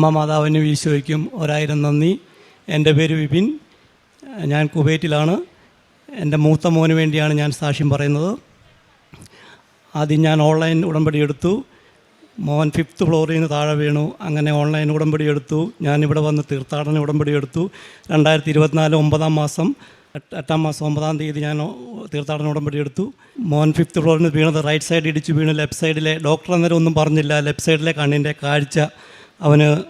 അമ്മ മാതാവിനും ഈശോയ്ക്കും ഒരായിരം നന്ദി. എന്റെ പേര് വിപിൻ. ഞാൻ കുവൈറ്റിലാണ്. എന്റെ മൂത്ത മോന് വേണ്ടിയാണ് ഞാൻ സാക്ഷ്യം പറയുന്നത്. ആദ്യം ഞാൻ ഓൺലൈൻ ഉടമ്പടി എടുത്തു. മോൻ ഫിഫ്ത്ത് ഫ്ലോറിൽ നിന്ന് താഴെ വീണു. അങ്ങനെ ഓൺലൈൻ ഉടമ്പടി എടുത്തു. ഞാൻ ഇവിടെ വന്ന് തീർത്ഥാടന ഉടമ്പടി എടുത്തു. രണ്ടായിരത്തി ഇരുപത്തിനാല് ഒമ്പതാം മാസം എട്ടാം മാസം ഒമ്പതാം തീയതി ഞാൻ തീർത്ഥാടന ഉടമ്പടി എടുത്തു. മോൻ ഫിഫ്ത്ത് ഫ്ലോറിൽ നിന്ന് വീണത് റൈറ്റ് സൈഡ് ഇടിച്ച് വീണു. ലെഫ്റ്റ് സൈഡിലെ ഡോക്ടർ അന്നേരം ഒന്നും പറഞ്ഞില്ല. ലെഫ്റ്റ് സൈഡിലെ കണ്ണിന്റെ കാഴ്ച അവന്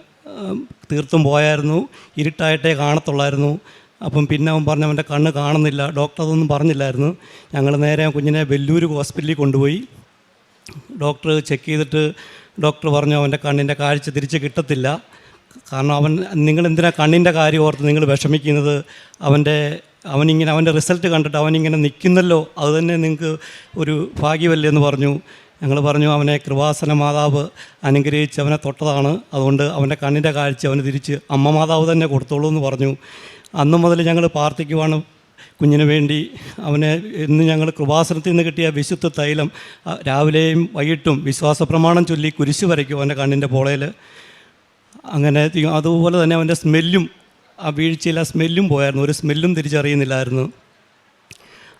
തീർത്തും പോയായിരുന്നു. ഇരുട്ടായിട്ടേ കാണത്തുള്ളായിരുന്നു. അപ്പം പിന്നെ അവൻ പറഞ്ഞു അവന്റെ കണ്ണ് കാണുന്നില്ല. ഡോക്ടർ അതൊന്നും പറഞ്ഞില്ലായിരുന്നു. ഞങ്ങൾ നേരെ കുഞ്ഞിനെ വെല്ലൂർ ഹോസ്പിറ്റലിൽ കൊണ്ടുപോയി. ഡോക്ടർ ചെക്ക് ചെയ്തിട്ട് ഡോക്ടർ പറഞ്ഞു അവന്റെ കണ്ണിന്റെ കാഴ്ച തിരിച്ച് കിട്ടത്തില്ല. കാരണം അവൻ നിങ്ങൾ എന്തിനാ കണ്ണിന്റെ കാര്യം ഓർത്ത് നിങ്ങൾ വിഷമിക്കുന്നത്? അവന്റെ അവനിങ്ങനെ അവന്റെ റിസൾട്ട് കണ്ടിട്ട് അവനിങ്ങനെ നിൽക്കുന്നല്ലോ. അത് തന്നെ നിങ്ങൾക്ക് ഒരു ഭാഗ്യമല്ലേ എന്ന് പറഞ്ഞു. ഞങ്ങൾ പറഞ്ഞു അവനെ കൃപാസന മാതാവ് അനുഗ്രഹിച്ച് അവനെ തൊട്ടതാണ്. അതുകൊണ്ട് അവന്റെ കണ്ണിന്റെ കാഴ്ച അവന് തിരിച്ച് അമ്മ മാതാവ് തന്നെ കൊടുത്തോളൂ എന്ന് പറഞ്ഞു. അന്നു മുതൽ ഞങ്ങൾ പ്രാർത്ഥിക്കുവാണ്. കുഞ്ഞിന് വേണ്ടി അവനെ ഇന്ന് ഞങ്ങൾ കൃപാസനത്തിൽ നിന്ന് കിട്ടിയ വിശുദ്ധ തൈലം രാവിലെയും വൈകിട്ടും വിശ്വാസ പ്രമാണം ചൊല്ലി കുരിശ് വരയ്ക്കും അവന്റെ കണ്ണിന്റെ പോളയിൽ. അങ്ങനെ അതുപോലെ തന്നെ അവന്റെ സ്മെല്ലും ആ വീഴ്ചയിൽ ആ സ്മെല്ലും പോയായിരുന്നു. ഒരു സ്മെല്ലും തിരിച്ചറിയുന്നില്ലായിരുന്നു.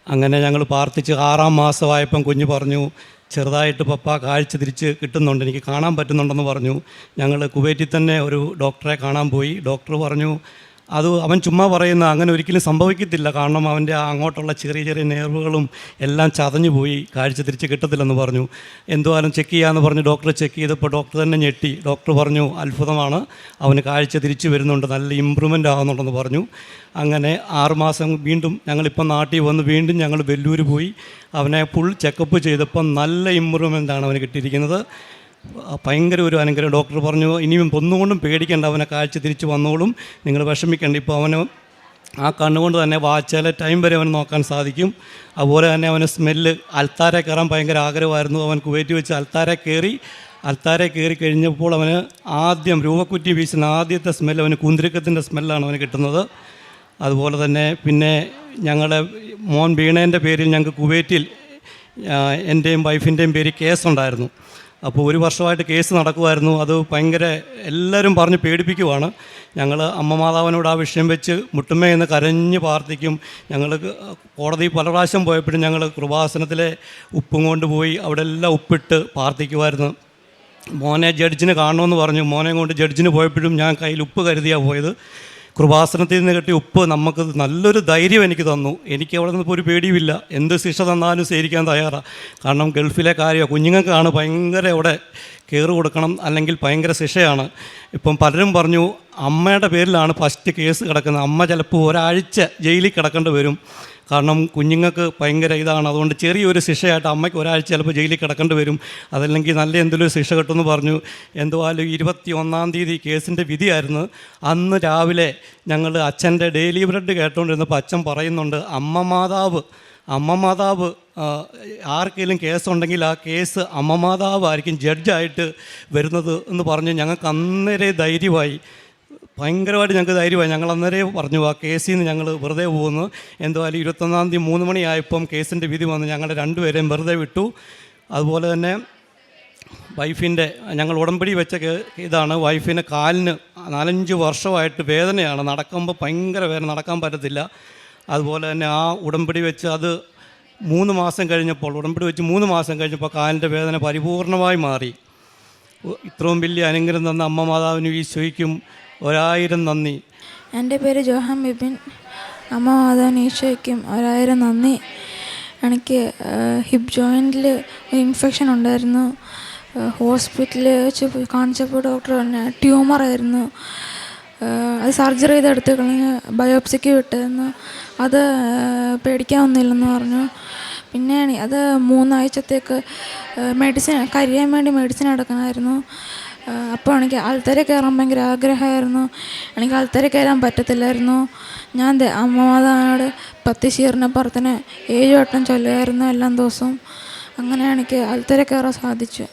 അങ്ങനെ ഞങ്ങൾ പ്രാർത്ഥിച്ച് ആറാം മാസമായപ്പം കുഞ്ഞ് പറഞ്ഞു ചെറുതായിട്ട് പപ്പ കാഴ്ച തിരിച്ച് കിട്ടുന്നുണ്ട് എനിക്ക് കാണാൻ പറ്റുന്നുണ്ടെന്ന് പറഞ്ഞു. ഞങ്ങൾ കുവൈറ്റിൽ തന്നെ ഒരു ഡോക്ടറെ കാണാൻ പോയി. ഡോക്ടർ പറഞ്ഞു അത് അവൻ ചുമ്മാ പറയുന്ന അങ്ങനെ ഒരിക്കലും സംഭവിക്കത്തില്ല. കാരണം അവന്റെ അങ്ങോട്ടുള്ള ചെറിയ ചെറിയ നേർവുകളും എല്ലാം ചതഞ്ഞു പോയി. കാഴ്ച തിരിച്ച് കിട്ടത്തില്ലെന്ന് പറഞ്ഞു. എന്തുവാനും ചെക്ക് ചെയ്യാമെന്ന് പറഞ്ഞു. ഡോക്ടർ ചെക്ക് ചെയ്തപ്പോൾ ഡോക്ടർ തന്നെ ഞെട്ടി. ഡോക്ടർ പറഞ്ഞു അത്ഭുതമാണ്. അവന് കാഴ്ച തിരിച്ച് വരുന്നുണ്ട്. നല്ല ഇമ്പ്രൂവ്മെന്റ് ആകുന്നുണ്ടെന്ന് പറഞ്ഞു. അങ്ങനെ ആറുമാസം വീണ്ടും ഞങ്ങളിപ്പം നാട്ടിൽ വന്ന് വീണ്ടും ഞങ്ങൾ വെല്ലൂർ പോയി. അവനെ ഫുൾ ചെക്കപ്പ് ചെയ്തപ്പോൾ നല്ല ഇമ്പ്രൂവ്മെന്റ് ആണ് അവന് കിട്ടിയിരിക്കുന്നത്. ഭയങ്കര ഒരു അനുഗ്രഹം. ഡോക്ടർ പറഞ്ഞു ഇനിയും ഒന്നുകൊണ്ടും പേടിക്കേണ്ട അവനെ കാഴ്ച തിരിച്ച് വന്നോളും. നിങ്ങൾ വിഷമിക്കേണ്ട. ഇപ്പോൾ അവന് ആ കണ്ണുകൊണ്ട് തന്നെ വാച്ചാലെ ടൈം വരെ അവന് നോക്കാൻ സാധിക്കും. അതുപോലെ തന്നെ അവന് സ്മെല്ല് അൽത്താരെ കയറാൻ ഭയങ്കര ആഗ്രഹമായിരുന്നു. അവൻ കുവൈറ്റ് വെച്ച് അൽത്താരെ കയറി അൽത്താരെ കയറി കഴിഞ്ഞപ്പോൾ അവന് ആദ്യം രൂപക്കുറ്റി വീശുന്ന ആദ്യത്തെ സ്മെല്ല് അവന് കുന്തിരിക്കത്തിന്റെ സ്മെല്ലാണ് അവന് കിട്ടുന്നത്. അതുപോലെ തന്നെ പിന്നെ ഞങ്ങളുടെ മോൻ വീണേന്റെ പേരിൽ ഞങ്ങൾക്ക് കുവൈറ്റിൽ എന്റെയും വൈഫിന്റെയും പേര് കേസുണ്ടായിരുന്നു അപ്പോൾ ഒരു വർഷമായിട്ട് കേസ് നടക്കുമായിരുന്നു. അത് ഭയങ്കര എല്ലാവരും പറഞ്ഞ് പേടിപ്പിക്കുവാണ്. ഞങ്ങൾ അമ്മ മാതാവിനോട് ആ വിഷയം വെച്ച് മുട്ടുമേ എന്ന് കരഞ്ഞ് പ്രാർത്ഥിക്കും. ഞങ്ങൾ കോടതി പല പ്രാവശ്യം പോയപ്പോഴും ഞങ്ങൾ കൃപാസനത്തിലെ ഉപ്പും കൊണ്ട് പോയി അവിടെ എല്ലാം ഉപ്പിട്ട് പ്രാർത്ഥിക്കുമായിരുന്നു. മോനെ ജഡ്ജിന് കാണണമെന്ന് പറഞ്ഞു. മോനെ കൊണ്ട് ജഡ്ജിന് പോയപ്പോഴും ഞാൻ കയ്യിൽ ഉപ്പ് കരുതിയാണ് പോയത്. കൃപാസനത്തിൽ നിന്ന് കിട്ടിയ ഉപ്പ് നമുക്ക് നല്ലൊരു ധൈര്യം എനിക്ക് തന്നു. എനിക്ക് അവിടെ നിന്ന് ഒരു പേടിയുമില്ല. എന്ത് ശിക്ഷ തന്നാലും സ്വീകരിക്കാൻ തയ്യാറാണ് കാരണം ഗൾഫിലെ കാര്യമാണ് കുഞ്ഞുങ്ങൾക്കാണ് ഭയങ്കര അവിടെ കയറ് കൊടുക്കണം അല്ലെങ്കിൽ ഭയങ്കര ശിക്ഷയാണ്. ഇപ്പം പലരും പറഞ്ഞു അമ്മയുടെ പേരിലാണ് ഫസ്റ്റ് കേസ് കിടക്കുന്നത്. അമ്മ ചിലപ്പോൾ ഒരാഴ്ച ജയിലിൽ കിടക്കേണ്ടി വരും. കാരണം കുഞ്ഞുങ്ങൾക്ക് ഭയങ്കര ഇതാണ്. അതുകൊണ്ട് ചെറിയൊരു ശിക്ഷയായിട്ട് അമ്മയ്ക്ക് ഒരാഴ്ച ചിലപ്പോൾ ജയിലിൽ കിടക്കേണ്ടി വരും. അതല്ലെങ്കിൽ നല്ല എന്തെങ്കിലും ശിക്ഷ കിട്ടുമെന്ന് പറഞ്ഞു. എന്തുവാലും ഇരുപത്തി ഒന്നാം തീയതി കേസിന്റെ വിധിയായിരുന്നു. അന്ന് രാവിലെ ഞങ്ങൾ അച്ഛന്റെ ഡെയിലി ബ്രെഡ് കേട്ടുകൊണ്ടിരുന്നപ്പോൾ അച്ഛൻ പറയുന്നുണ്ട് അമ്മ മാതാവ് അമ്മ മാതാവ് ആർക്കെങ്കിലും കേസുണ്ടെങ്കിൽ ആ കേസ് അമ്മ മാതാവ് ആയിരിക്കും ജഡ്ജായിട്ട് വരുന്നത് എന്ന് പറഞ്ഞ് ഞങ്ങൾക്ക് അന്നേരെ ധൈര്യമായി ഭയങ്കരമായിട്ട് ഞങ്ങൾക്ക് ധൈര്യമായി. ഞങ്ങൾ അന്നേരം പറഞ്ഞു ആ കേസിൽ നിന്ന് ഞങ്ങൾ വെറുതെ പോകുന്നു. എന്തുവായാലും ഇരുപത്തൊന്നാം തീയതി മൂന്ന് മണിയായപ്പം കേസിന്റെ വിധി വന്ന് ഞങ്ങളുടെ രണ്ടുപേരെയും വെറുതെ വിട്ടു. അതുപോലെ തന്നെ വൈഫിന്റെ ഞങ്ങൾ ഉടമ്പടി വെച്ച ഇതാണ് വൈഫിന്റെ കാലിന് നാലഞ്ച് വർഷമായിട്ട് വേദനയാണ്. നടക്കുമ്പോൾ ഭയങ്കര വേദന നടക്കാൻ പറ്റത്തില്ല. അതുപോലെ തന്നെ ആ ഉടമ്പടി വെച്ച് അത് മൂന്ന് മാസം കഴിഞ്ഞപ്പോൾ ഉടമ്പടി വെച്ച് മൂന്ന് മാസം കഴിഞ്ഞപ്പോൾ കാലിന്റെ വേദന പരിപൂർണമായി മാറി. ഇത്രയും വലിയ അനുഗ്രഹം തന്ന അമ്മ മാതാവിനും ഈശോയ്ക്കും ഒരായിരം നന്ദി. എന്റെ പേര് ജോഹാൻ ബിബിൻ അമ്മ മാതാവിന് ഈശോയ്ക്കും ഒരായിരം നന്ദി. എനിക്ക് ഹിപ്പ് ജോയിന്റിൽ ഒരു ഇൻഫെക്ഷൻ ഉണ്ടായിരുന്നു. ഹോസ്പിറ്റലിൽ വെച്ച് കാണിച്ചപ്പോൾ ഡോക്ടർ പറഞ്ഞു ട്യൂമറായിരുന്നു അത് സർജറി ചെയ്തെടുത്ത് കളഞ്ഞ് ബയോപ്സിക്ക് വിട്ടായിരുന്നു അത് പേടിക്കാവുന്നില്ലെന്ന് പറഞ്ഞു. പിന്നെ അത് മൂന്നാഴ്ചത്തേക്ക് മെഡിസിൻ കരിയാൻ വേണ്ടി മെഡിസിൻ എടുക്കണമായിരുന്നു. അപ്പോൾ എനിക്ക് ആൾത്തരെ കയറാൻ ഭയങ്കര ആഗ്രഹമായിരുന്നു. എനിക്ക് ആൾത്തരെ കയറാൻ പറ്റത്തില്ലായിരുന്നു. ഞാൻ അമ്മമാതാവിനോട് പത്തിശീറിനെ പുറത്തിന് ഏഴ് വട്ടം ചൊല്ലുമായിരുന്നു എല്ലാ ദിവസവും. അങ്ങനെ എനിക്ക് ആൾത്തരെ കയറാൻ സാധിച്ചു.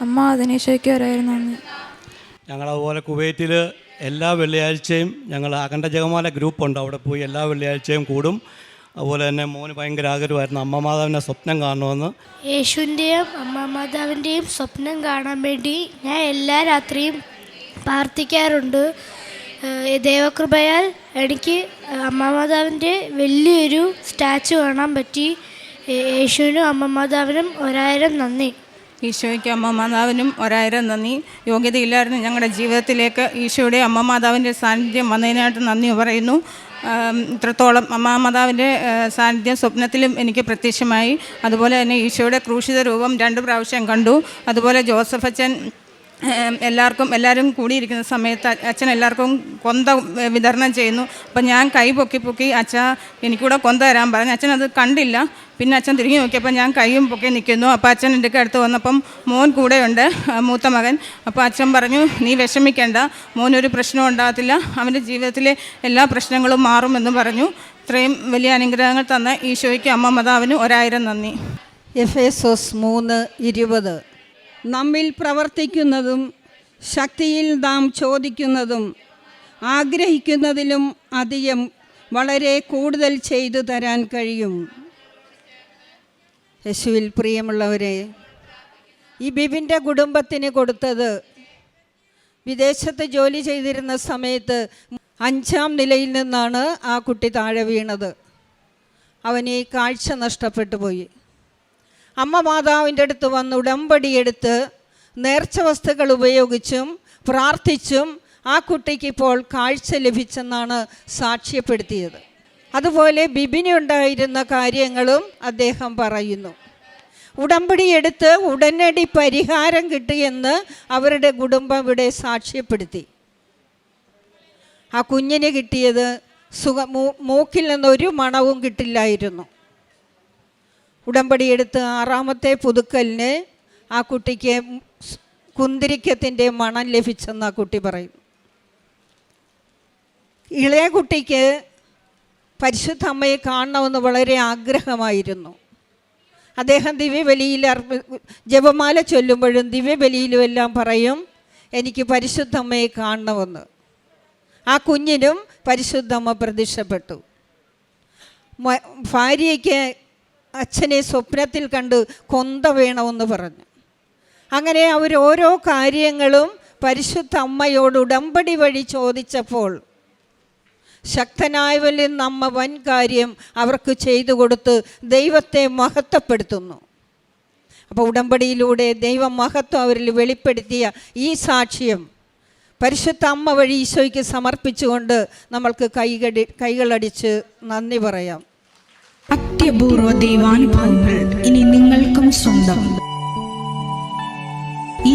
അമ്മ അതിനീശോയ്ക്ക് വരായിരുന്നു അന്ന്. ഞങ്ങളതുപോലെ കുവൈറ്റിൽ എല്ലാ വെള്ളിയാഴ്ചയും ഞങ്ങൾ അഖണ്ഡ ജഗമാല ഗ്രൂപ്പുണ്ട്. അവിടെ പോയി എല്ലാ വെള്ളിയാഴ്ചയും കൂടും. അതുപോലെ തന്നെ മോന് ഭയങ്കര ആഗ്രഹമായിരുന്നു. അമ്മ മാതാവിന്റെ സ്വപ്നം കാണണമെന്ന്. യേശുവിന്റെയും അമ്മ മാതാവിന്റെയും സ്വപ്നം കാണാൻ വേണ്ടി ഞാൻ എല്ലാ രാത്രിയും പ്രാർത്ഥിക്കാറുണ്ട്. ദൈവകൃപയാൽ എനിക്ക് അമ്മ മാതാവിന്റെ വലിയൊരു സ്റ്റാച്ചു കാണാൻ പറ്റി. യേശുവിനും അമ്മ മാതാവിനും ഒരായിരം നന്ദി. ഈശോയ്ക്ക് അമ്മ മാതാവിനും ഒരായിരം നന്ദി. യോഗ്യതയില്ലായിരുന്നു ഞങ്ങളുടെ ജീവിതത്തിലേക്ക് ഈശോയുടെ അമ്മ മാതാവിന്റെ സാന്നിധ്യം വന്നതിനായിട്ട് നന്ദി പറയുന്നു. ഇത്രത്തോളം അമ്മ മാതാവിന്റെ സാന്നിധ്യം സ്വപ്നത്തിലും എനിക്ക് പ്രത്യക്ഷമായി. അതുപോലെ തന്നെ ഈശോയുടെ ക്രൂശിത രൂപം രണ്ട് പ്രാവശ്യം കണ്ടു. അതുപോലെ ജോസഫ് അച്ഛൻ എല്ലാവർക്കും എല്ലാവരും കൂടിയിരിക്കുന്ന സമയത്ത് അച്ഛൻ എല്ലാവർക്കും കൊന്ത വിതരണം ചെയ്യുന്നു. അപ്പം ഞാൻ കൈ പൊക്കി പൊക്കി അച്ഛ എനിക്കൂടെ കൊന്ത തരാൻ പറഞ്ഞു. അച്ഛൻ അത് കണ്ടില്ല. പിന്നെ അച്ഛൻ തിരിഞ്ഞു നോക്കിയപ്പോൾ ഞാൻ കൈയും പൊക്കി നിൽക്കുന്നു അപ്പോൾ അച്ഛൻ എന്റെ അടുത്ത് വന്നപ്പം മോൻ കൂടെയുണ്ട് മൂത്ത മകൻ. അപ്പോൾ അച്ഛൻ പറഞ്ഞു നീ വിഷമിക്കേണ്ട. മോനൊരു പ്രശ്നവും ഉണ്ടാകത്തില്ല. അവന്റെ ജീവിതത്തിലെ എല്ലാ പ്രശ്നങ്ങളും മാറുമെന്ന് പറഞ്ഞു. ഇത്രയും വലിയ അനുഗ്രഹങ്ങൾ തന്ന ഈശോയ്ക്ക് അമ്മ മതാവിന് ഒരായിരം നന്ദി. എഫ് എഫേസോസ് മൂന്ന് ഇരുപത്. നമ്മിൽ പ്രവർത്തിക്കുന്നതും ശക്തിയിൽ നാം ചോദിക്കുന്നതും ആഗ്രഹിക്കുന്നതിലും അധികം വളരെ കൂടുതൽ ചെയ്തു തരാൻ കഴിയും. യേശുവിൽ പ്രിയമുള്ളവരെ ഈ ബിബിന്റെ കുടുംബത്തിന് കൊടുത്തത് വിദേശത്ത് ജോലി ചെയ്തിരുന്ന സമയത്ത് അഞ്ചാം നിലയിൽ നിന്നാണ് ആ കുട്ടി താഴെ വീണത്. അവന് ഈ കാഴ്ച നഷ്ടപ്പെട്ടു പോയി. അമ്മ മാതാവിന്റെ അടുത്ത് വന്ന് ഉടമ്പടിയെടുത്ത് നേർച്ച വസ്തുക്കൾ ഉപയോഗിച്ചും പ്രാർത്ഥിച്ചും ആ കുട്ടിക്ക് ഇപ്പോൾ കാഴ്ച ലഭിച്ചെന്നാണ് സാക്ഷ്യപ്പെടുത്തിയത്. അതുപോലെ ബിബിനുണ്ടായിരുന്ന കാര്യങ്ങളും അദ്ദേഹം പറയുന്നു. ഉടമ്പടി എടുത്ത് ഉടനടി പരിഹാരം കിട്ടിയെന്ന് അവരുടെ കുടുംബം ഇവിടെ സാക്ഷ്യപ്പെടുത്തി. ആ കുഞ്ഞിന് കിട്ടിയത് സുഖ മൂക്കിൽ നിന്നൊരു മണവും കിട്ടില്ലായിരുന്നു. ഉടമ്പടി എടുത്ത് ആറാമത്തെ പുതുക്കലിന് ആ കുട്ടിക്ക് കുന്തിരിക്കത്തിന്റെ മണം ലഭിച്ചെന്ന് ആ കുട്ടി പറയും ഇളയ കുട്ടിക്ക് പരിശുദ്ധ അമ്മയെ കാണണമെന്ന് വളരെ ആഗ്രഹമായിരുന്നു. അദ്ദേഹം ദിവ്യബലിയിൽ അർപ്പ ജപമാല ചൊല്ലുമ്പോഴും ദിവ്യബലിയിലും എല്ലാം പറയും എനിക്ക് പരിശുദ്ധ അമ്മയെ കാണണമെന്ന്. ആ കുഞ്ഞിനും പരിശുദ്ധമ്മ പ്രത്യക്ഷപ്പെട്ടു. ഭാര്യയ്ക്ക് അച്ഛനെ സ്വപ്നത്തിൽ കണ്ട് കൊന്ത വേണമെന്ന് പറഞ്ഞു. അങ്ങനെ അവർ ഓരോ കാര്യങ്ങളും പരിശുദ്ധ അമ്മയോട് ഉടമ്പടി വഴി ചോദിച്ചപ്പോൾ ശക്തനായവരിൽ നമ്മ വൻ കാര്യം അവർക്ക് ചെയ്തു കൊടുത്ത് ദൈവത്തെ മഹത്വപ്പെടുത്തുന്നു. അപ്പോൾ ഉടമ്പടിയിലൂടെ ദൈവം മഹത്വം അവരിൽ വെളിപ്പെടുത്തിയ ഈ സാക്ഷ്യം പരിശുദ്ധ അമ്മ വഴി ഈശോയ്ക്ക് സമർപ്പിച്ചുകൊണ്ട് നമ്മൾക്ക് കൈകടി കൈകളടിച്ച് നന്ദി പറയാം. അത്യപൂർവ ദൈവാനുഭവങ്ങൾ ഇനി നിങ്ങൾക്കും സ്വന്തം. ഈ